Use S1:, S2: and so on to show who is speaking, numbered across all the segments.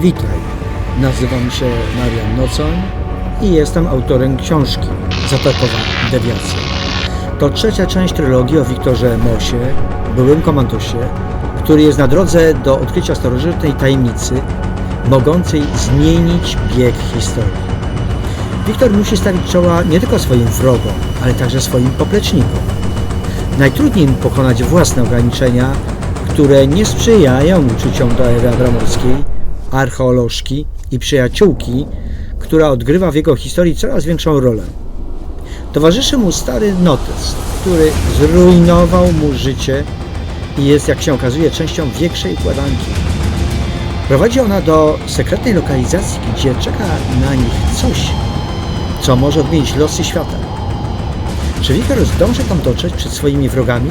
S1: Witaj. Nazywam się Marian Nocoń i jestem autorem książki Zatokowa Dewiacja. To trzecia część trylogii o Wiktorze Mosie, byłym komandosie, który jest na drodze do odkrycia starożytnej tajemnicy, mogącej zmienić bieg historii. Wiktor musi stawić czoła nie tylko swoim wrogom, ale także swoim poplecznikom. Najtrudniej pokonać własne ograniczenia, które nie sprzyjają uczuciom do Ewy Abramowskiej, archeolożki i przyjaciółki, która odgrywa w jego historii coraz większą rolę. Towarzyszy mu stary notes, który zrujnował mu życie i jest, jak się okazuje, częścią większej układanki. Prowadzi ona do sekretnej lokalizacji, gdzie czeka na nich coś, co może odmienić losy świata. Czy Wiktor zdąży tam dotrzeć przed swoimi wrogami?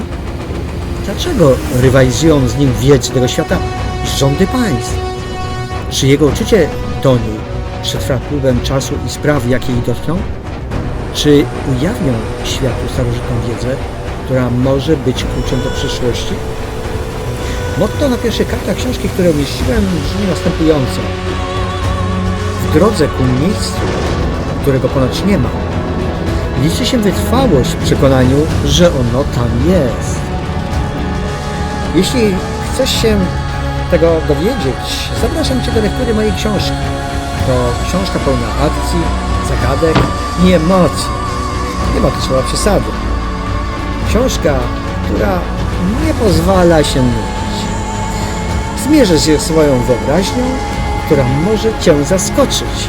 S1: Dlaczego rywalizują z nim wielcy tego świata rządy państw? Czy jego uczucie do niej przetrwa próbę czasu i spraw, jakie jej dotkną? Czy ujawnią światu starożytną wiedzę, która może być kluczem do przyszłości? Motto na pierwszej kartach książki, które umieściłem, brzmi następująco. W drodze ku miejscu, którego ponoć nie ma, liczy się wytrwałość w przekonaniu, że ono tam jest. Jeśli chcesz się tego dowiedzieć, zapraszam Cię do lektury mojej książki. To książka pełna akcji, zagadek i emocji. Nie ma tu słowa przesady. Książka, która nie pozwala się nudzić. Zmierzysz się swoją wyobraźnią, która może Cię zaskoczyć.